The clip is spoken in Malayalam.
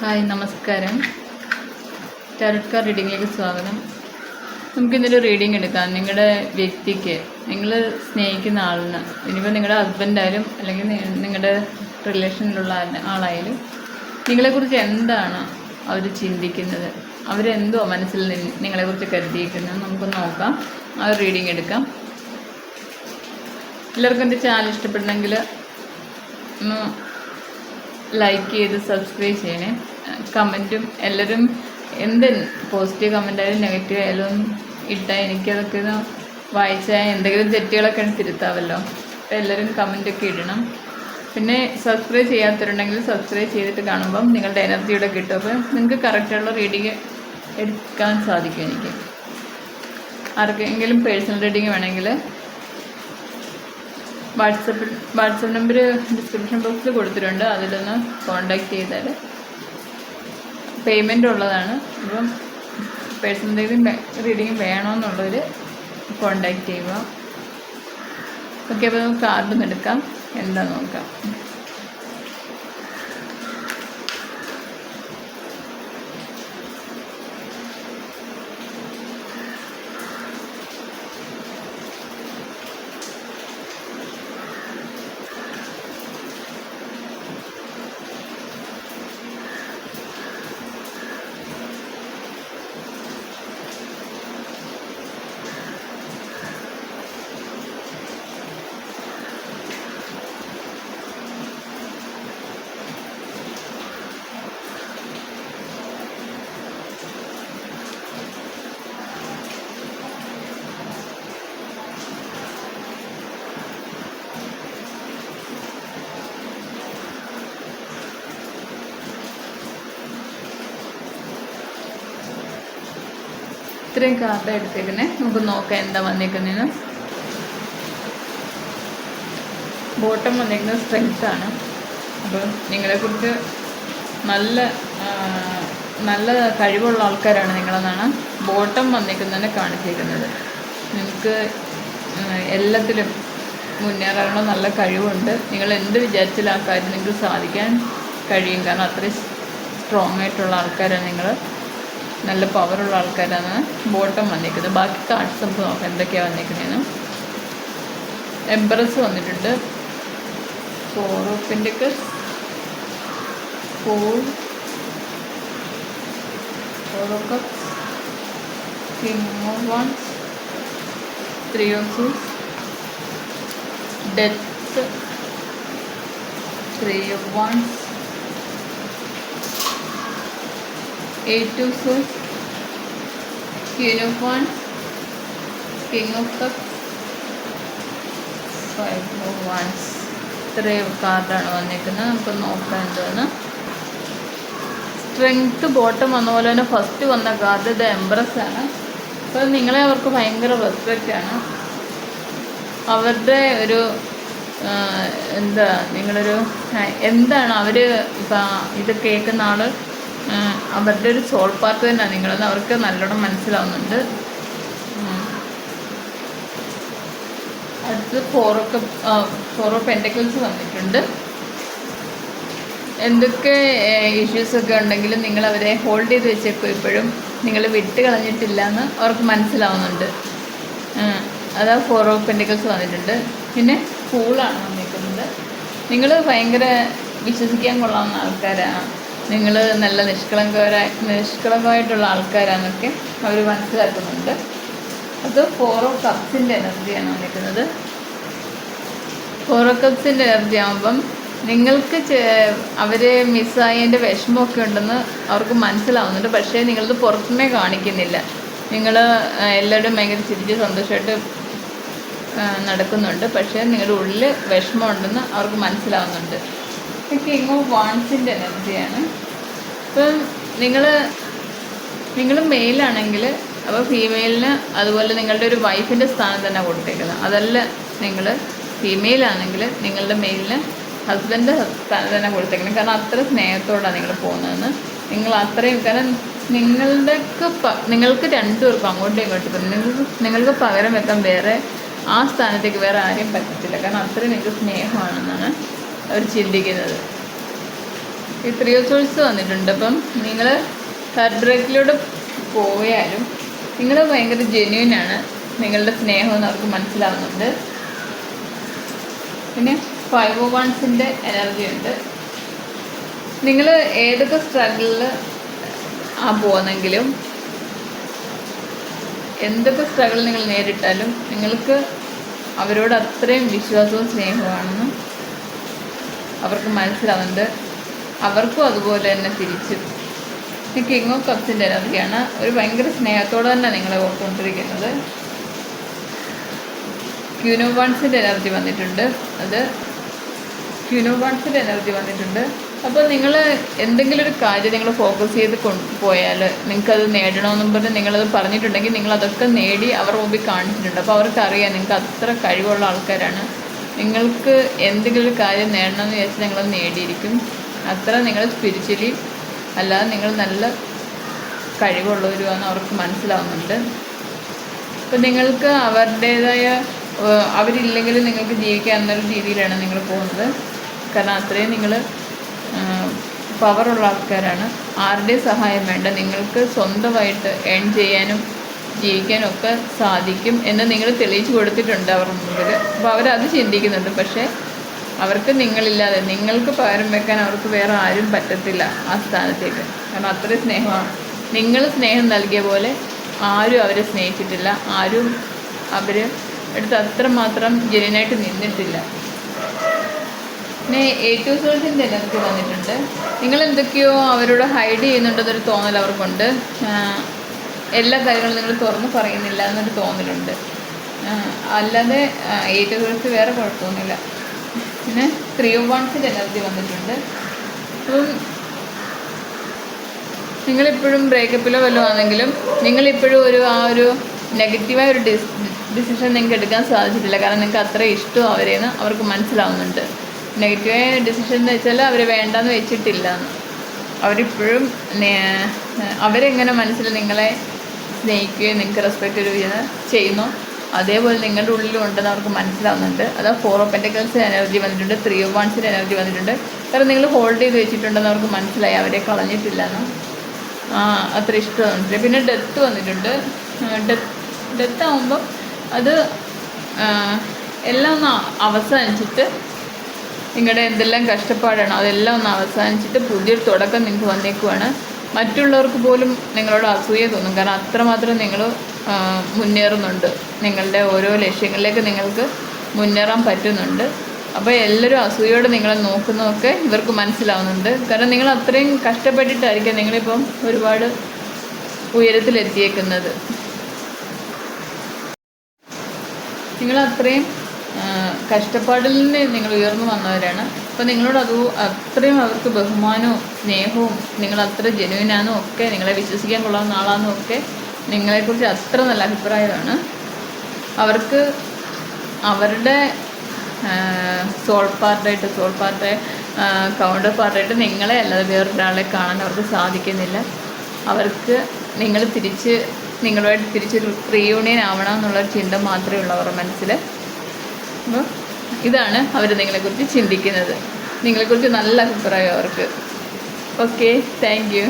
ഹായ് നമസ്കാരം. ടാരറ്റ് കാർഡ് റീഡിങ്ങിലേക്ക് സ്വാഗതം. നമുക്കിന്നൊരു റീഡിംഗ് എടുക്കാം. നിങ്ങളുടെ വ്യക്തിക്ക് നിങ്ങൾ സ്നേഹിക്കുന്ന ആളിന് ഇനിയിപ്പോൾ നിങ്ങളുടെ ഹസ്ബൻഡായാലും അല്ലെങ്കിൽ നിങ്ങളുടെ റിലേഷനിലുള്ള ആളായാലും നിങ്ങളെക്കുറിച്ച് എന്താണ് അവർ ചിന്തിക്കുന്നത്? അവരെന്തോ മനസ്സിൽ നിങ്ങളെക്കുറിച്ച് കരുതിയിരിക്കുന്നത് നമുക്ക് നോക്കാം. ആ റീഡിംഗ് എടുക്കാം. എല്ലാവർക്കും എന്റെ ചാനൽ ഇഷ്ടപ്പെടണമെങ്കിൽ ഒന്ന് ലൈക്ക് ചെയ്ത് സബ്സ്ക്രൈബ് ചെയ്യണേ. കമന്റും എല്ലാവരും എന്ത് പോസിറ്റീവ് കമന്റ് ആയാലും നെഗറ്റീവ് ആയാലും ഇട്ടാൽ എനിക്കതൊക്കെ ഒന്ന് വായിച്ചാൽ എന്തെങ്കിലും തെറ്റുകളൊക്കെ തിരുത്താമല്ലോ അപ്പോൾ എല്ലാവരും കമന്റൊക്കെ ഇടണം. പിന്നെ സബ്സ്ക്രൈബ് ചെയ്യാത്തവരുണ്ടെങ്കിൽ സബ്സ്ക്രൈബ് ചെയ്തിട്ട് കാണുമ്പം നിങ്ങളുടെ എനർജിയുടെ കിട്ടും. അപ്പോൾ നിങ്ങൾക്ക് കറക്റ്റുള്ള റീഡിങ് എടുക്കാൻ സാധിക്കും എനിക്ക്. ആർക്കെങ്കിലും പേഴ്സണൽ റീഡിങ് വേണമെങ്കിൽ വാട്സപ്പിൽ വാട്സപ്പ് നമ്പർ ഡിസ്ക്രിപ്ഷൻ ബോക്സിൽ കൊടുത്തിട്ടുണ്ട്. അതിലൊന്ന് കോൺടാക്റ്റ് ചെയ്താൽ പേയ്മെന്റ് ഉള്ളതാണ്. അപ്പം പേഴ്സണൽ റീഡിങ് വേണമെന്നുള്ളവർ കോണ്ടാക്ട് ചെയ്യുക. ഓക്കെ അപ്പോൾ നമുക്ക് എടുക്കാം. എന്താ നോക്കാം. ഇത്രയും കാർഡ് എടുത്തേക്കുന്നേ. നമുക്ക് നോക്കാം എന്താ വന്നേക്കുന്നതെന്ന് ബോട്ടം വന്നേക്കുന്നത് സ്ട്രെങ്ത് ആണ്. അപ്പോൾ നിങ്ങളെക്കുറിച്ച് നല്ല നല്ല കഴിവുള്ള ആൾക്കാരാണ് നിങ്ങളെന്നാണ് ബോട്ടം വന്നേക്കുന്നതിനെ കാണിച്ചേക്കുന്നത്. നിങ്ങൾക്ക് എല്ലാത്തിലും മുന്നേറാനുള്ള നല്ല കഴിവുണ്ട്. നിങ്ങൾ എന്ത് വിചാരിച്ചാലും ആ കാര്യം നിങ്ങൾക്ക് സാധിക്കാൻ കഴിയും. കാരണം അത്രയും സ്ട്രോങ് ആയിട്ടുള്ള ആൾക്കാരാണ് നിങ്ങൾ നല്ല പവറുള്ള ആൾക്കാരാണ്. ബോട്ടം വന്നിരിക്കുന്നത്. ബാക്കി കാർഡ്സ് നമുക്ക് നോക്കാം. എന്തൊക്കെയാണ് വന്നിരിക്കുന്നതെന്ന്. എംബറസ് വന്നിട്ടുണ്ട്. Four of pentacles four four of cups wands three of സൂസ് death three of wands of swords, queen of wands, king of cups, five of wands. ഇത്രയും കാർഡാണ് വന്നിരിക്കുന്നത്. നമുക്ക് നോക്കാം എന്താണ്. സ്ട്രെങ്ത്ത് ബോട്ടം വന്ന പോലെ തന്നെ ഫസ്റ്റ് വന്ന കാർഡ് ഇത് എംബ്രസ് ആണ്. അപ്പോൾ നിങ്ങളെ അവർക്ക് ഭയങ്കര ആണ്. അവരുടെ ഒരു എന്താ നിങ്ങളൊരു എന്താണ് അവർ ഇപ്പം ഇത് കേൾക്കുന്ന ആൾ അവരുടെ ഒരു സോൾ പാർട്ട് തന്നെയാണ്. നിങ്ങളെന്ന് അവർക്ക് നല്ലോണം മനസ്സിലാവുന്നുണ്ട്. അടുത്ത് ഫോറൊക്കെ ഫോറോ പെന്റക്കിൾസ് വന്നിട്ടുണ്ട്. എന്തൊക്കെ ഇഷ്യൂസൊക്കെ ഉണ്ടെങ്കിലും നിങ്ങൾ അവരെ ഹോൾഡ് ചെയ്ത് വെച്ചേക്കും ഇപ്പോഴും. നിങ്ങൾ വിട്ട് കളഞ്ഞിട്ടില്ല എന്ന് അവർക്ക് മനസ്സിലാവുന്നുണ്ട്. അതാ ഫോർ ഓഫ് വന്നിട്ടുണ്ട്. പിന്നെ കൂളാണ് വന്നിരിക്കുന്നത്. നിങ്ങൾ ഭയങ്കര വിശ്വസിക്കാൻ കൊള്ളാവുന്ന ആൾക്കാരാണ് നിങ്ങൾ നല്ല നിഷ്കളങ്കരായ നിഷ്കളങ്കമായിട്ടുള്ള ആൾക്കാരാണെന്നൊക്കെ അവർ മനസ്സിലാക്കുന്നുണ്ട്. അത് ഓഫ് കപ്സിന്റെ എനർജിയാണ് വന്നിരിക്കുന്നത്. ഓഫ് കപ്സിന്റെ എനർജി ആകുമ്പം നിങ്ങൾക്ക് അവർ മിസ്സായതിന്റെ വിഷമമൊക്കെ ഉണ്ടെന്ന് അവർക്ക് മനസ്സിലാവുന്നുണ്ട്. പക്ഷേ നിങ്ങളത് പുറത്തുനിന്നേ കാണിക്കുന്നില്ല. നിങ്ങൾ എല്ലാവരും ഭയങ്കര ചിരിച്ച് സന്തോഷമായിട്ട് നടക്കുന്നുണ്ട്. പക്ഷേ നിങ്ങളുടെ ഉള്ളിൽ വിഷമമുണ്ടെന്ന് അവർക്ക് മനസ്സിലാവുന്നുണ്ട്. കിങ് എങ്ങോ വാൺസിന്റെ എനർജിയാണ്. ഇപ്പം നിങ്ങൾ നിങ്ങൾ മെയിലാണെങ്കിൽ അപ്പോൾ ഫീമെയിലിന് അതുപോലെ നിങ്ങളുടെ ഒരു വൈഫിന്റെ സ്ഥാനം തന്നെ കൊടുത്തേക്കുന്നത്. അതല്ല നിങ്ങൾ ഫീമെയിൽ ആണെങ്കിൽ നിങ്ങളുടെ മെയിലിന് ഹസ്ബൻഡ് സ്ഥാനം തന്നെ കൊടുത്തേക്കണം കാരണം അത്ര സ്നേഹത്തോടാണ് നിങ്ങൾ പോകുന്നതെന്ന്. നിങ്ങൾ അത്രയും കാരണം നിങ്ങളുടെക്ക് നിങ്ങൾക്ക് രണ്ടുപേർക്കും അങ്ങോട്ടും ഇങ്ങോട്ടും നിങ്ങൾക്ക് നിങ്ങൾക്ക് പകരം വെക്കാൻ വേറെ ആ സ്ഥാനത്തേക്ക് വേറെ ആരെയും പറ്റത്തില്ല. കാരണം അത്രയും നിങ്ങൾക്ക് സ്നേഹമാണെന്നാണ്. അവർ ചിന്തിക്കുന്നത്. ഈ ത്രീ സോഴ്സ് വന്നിട്ടുണ്ട്. അപ്പം നിങ്ങൾ ഹാർട്ട് ബ്രേക്കിലൂടെ പോയാലും നിങ്ങൾ ഭയങ്കര ജെന്യൂൻ ആണ്. നിങ്ങളുടെ സ്നേഹമെന്ന് അവർക്ക് മനസ്സിലാവുന്നുണ്ട്. പിന്നെ ഫൈവ് വൺസിന്റെ എനർജി ഉണ്ട്. നിങ്ങൾ ഏതൊക്കെ സ്ട്രഗിളിൽ ആ പോകുന്നെങ്കിലും എന്തൊക്കെ സ്ട്രഗിൾ നിങ്ങൾ നേരിട്ടാലും നിങ്ങൾക്ക് അവരോട് അത്രയും വിശ്വാസവും സ്നേഹമാണെന്ന് അവർക്ക് മനസ്സിലാവുന്നുണ്ട്. അവർക്കും അതുപോലെ തന്നെ തിരിച്ചു. കിങ് ഓഫ് കപ്സിന്റെ എനർജിയാണ് ഒരു ഭയങ്കര സ്നേഹത്തോടെ തന്നെ നിങ്ങളെ ഓർത്തുകൊണ്ടിരിക്കുന്നത്. ക്യൂനോബാൺസിന്റെ എനർജി വന്നിട്ടുണ്ട്. അത് ക്യൂനോ ക്യൂനോബാൺസിന്റെ എനർജി വന്നിട്ടുണ്ട്. അപ്പോൾ നിങ്ങൾ എന്തെങ്കിലും ഒരു കാര്യം നിങ്ങൾ ഫോക്കസ് ചെയ്ത് കൊണ്ടുപോയാൽ നിങ്ങൾക്കത് നേടണമെന്നും പറഞ്ഞ് നിങ്ങളത് പറഞ്ഞിട്ടുണ്ടെങ്കിൽ നിങ്ങളതൊക്കെ നേടി അവർ മുമ്പിൽ കാണിച്ചിട്ടുണ്ട്. അപ്പോൾ അവർക്കറിയാം നിങ്ങൾക്ക് അത്ര കഴിവുള്ള ആൾക്കാരാണ്. നിങ്ങൾക്ക് എന്തെങ്കിലും ഒരു കാര്യം നേടണമെന്ന് വിചാരിച്ചാൽ നിങ്ങൾ നേടിയിരിക്കും. അത്ര നിങ്ങൾ സ്പിരിച്വലി അല്ലാതെ നിങ്ങൾ നല്ല കഴിവുള്ളവരുമാണ് അവർക്ക് മനസ്സിലാവുന്നുണ്ട്. അപ്പം നിങ്ങൾക്ക് അവരുടേതായ അവരില്ലെങ്കിലും നിങ്ങൾക്ക് ജീവിക്കാൻ എന്നൊരു രീതിയിലാണ് നിങ്ങൾ പോകുന്നത്. കാരണം അത്രയും നിങ്ങൾ പവറുള്ള ആൾക്കാരാണ്. ആരുടെയും സഹായം വേണ്ട? നിങ്ങൾക്ക് സ്വന്തമായിട്ട് ഏൺ ചെയ്യാനും ജീവിക്കാനും ഒക്കെ സാധിക്കും എന്ന് നിങ്ങൾ തെളിയിച്ചു കൊടുത്തിട്ടുണ്ട് അവരുടെ മുമ്പിൽ. അപ്പോൾ അവരത് ചിന്തിക്കുന്നുണ്ട്. പക്ഷേ അവർക്ക് നിങ്ങളില്ലാതെ നിങ്ങൾക്ക് പകരം വെക്കാൻ അവർക്ക് വേറെ ആരും പറ്റത്തില്ല ആ സ്ഥാനത്തേക്ക്. കാരണം അത്രയും സ്നേഹമാണ്. നിങ്ങൾ സ്നേഹം നൽകിയ പോലെ ആരും അവരെ സ്നേഹിച്ചിട്ടില്ല. ആരും അവർ എടുത്ത് അത്രമാത്രം ജെന്യനായിട്ട് നിന്നിട്ടില്ല. പിന്നെ ടു സോൾസിന്റെ എനർജി വന്നിട്ടുണ്ട്. നിങ്ങൾ എന്തൊക്കെയോ അവരോട് ഹൈഡ് ചെയ്യുന്നുണ്ടെന്നൊരു തോന്നൽ അവർക്കുണ്ട്. എല്ലാ കാര്യങ്ങളും നിങ്ങൾ തുറന്ന് പറയുന്നില്ല എന്നൊരു തോന്നലുണ്ട്. അല്ലാതെ ഏറ്റവും വേറെ കുഴപ്പമൊന്നുമില്ല. പിന്നെ ത്രീ വൺസിന്റെ എനർജി വന്നിട്ടുണ്ട്. അപ്പം നിങ്ങളിപ്പോഴും ബ്രേക്കപ്പിലോ വല്ലതും ആണെങ്കിലും നിങ്ങളിപ്പോഴും ഒരു ആ ഒരു നെഗറ്റീവായ ഒരു ഡിസ് ഡിസിഷൻ നിങ്ങൾക്ക് എടുക്കാൻ സാധിച്ചിട്ടില്ല. കാരണം നിങ്ങൾക്ക് അത്ര ഇഷ്ടം അവരെന്ന് അവർക്ക് മനസ്സിലാവുന്നുണ്ട്. നെഗറ്റീവായ ഡിസിഷൻ എന്ന് വെച്ചാൽ അവർ വേണ്ടാന്ന് വെച്ചിട്ടില്ല അവരിപ്പോഴും അവരെങ്ങനെ മനസ്സിൽ നിങ്ങളെ സ്നേഹിക്കുകയും നിങ്ങൾക്ക് റെസ്പെക്റ്റ് ചെയ്യുകയും ചെയ്യുന്നു. അതേപോലെ നിങ്ങളുടെ ഉള്ളിലും ഉണ്ടെന്ന് അവർക്ക് മനസ്സിലാവുന്നുണ്ട്. അത് ഫോർ ഓഫ് പെന്റക്കൽസ് എനർജി വന്നിട്ടുണ്ട്. ത്രീ ഓഫ് വൺസിന്റെ എനർജി വന്നിട്ടുണ്ട്. കാരണം നിങ്ങൾ ഹോൾഡ് ചെയ്ത് വെച്ചിട്ടുണ്ടെന്ന് അവർക്ക് മനസ്സിലായി. അവരെ കളഞ്ഞിട്ടില്ല എന്ന് ആ അത്ര ഇഷ്ടമുണ്ട് പിന്നെ ഡെത്ത് വന്നിട്ടുണ്ട്. ഡെത്ത് ഡെത്ത് ആകുമ്പോൾ അത് എല്ലാം ഒന്ന് അവസാനിച്ചിട്ട് നിങ്ങളുടെ എന്തെല്ലാം കഷ്ടപ്പാടാണോ അതെല്ലാം ഒന്ന് അവസാനിച്ചിട്ട് പുതിയൊരു തുടക്കം നിങ്ങൾക്ക് വന്നേക്കുവാണ്. മറ്റുള്ളവർക്ക് പോലും നിങ്ങളോട് അസൂയ തോന്നും. കാരണം അത്രമാത്രം നിങ്ങൾ മുന്നേറുന്നുണ്ട്. നിങ്ങളുടെ ഓരോ ലക്ഷ്യങ്ങളിലേക്ക് നിങ്ങൾക്ക് മുന്നേറാൻ പറ്റുന്നുണ്ട്. അപ്പോൾ എല്ലാവരും അസൂയോടെ നിങ്ങളെ നോക്കുന്നതൊക്കെ ഇവർക്ക് മനസ്സിലാവുന്നുണ്ട്. കാരണം നിങ്ങൾ അത്രയും കഷ്ടപ്പെട്ടിട്ടായിരിക്കും നിങ്ങളിപ്പം ഒരുപാട് ഉയരത്തിലെത്തിയേക്കുന്നത്. നിങ്ങൾ അത്രയും കഷ്ടപ്പാടിൽ നിന്ന് നിങ്ങൾ ഉയർന്നു വന്നവരാണ്. അപ്പം നിങ്ങളോട് അത് അത്രയും അവർക്ക് ബഹുമാനവും സ്നേഹവും നിങ്ങൾ അത്ര ജനുവിനാന്നും ഒക്കെ നിങ്ങളെ വിശ്വസിക്കാൻ കൊള്ളാവുന്ന ആളാന്നും ഒക്കെ നിങ്ങളെക്കുറിച്ച് അത്ര നല്ല അഭിപ്രായമാണ്. അവർക്ക് അവരുടെ സോൾ പാർട്ടായിട്ട് സോൾ പാർട്ട് കൗണ്ടർ പാർട്ടായിട്ട് നിങ്ങളെ അല്ലാതെ വേറൊരാളെ കാണാൻ അവർക്ക് സാധിക്കുന്നില്ല. അവർക്ക് നിങ്ങൾ തിരിച്ച് നിങ്ങളുമായിട്ട് തിരിച്ചൊരു റീയൂണിയൻ ആവണമെന്നുള്ള ചിന്ത മാത്രമേ ഉള്ളൂ അവരുടെ മനസ്സിൽ അപ്പോൾ ഇതാണ് അവർ നിങ്ങളെക്കുറിച്ച് ചിന്തിക്കുന്നത്. നിങ്ങളെക്കുറിച്ച് നല്ല അഭിപ്രായം അവർക്ക്. Okay thank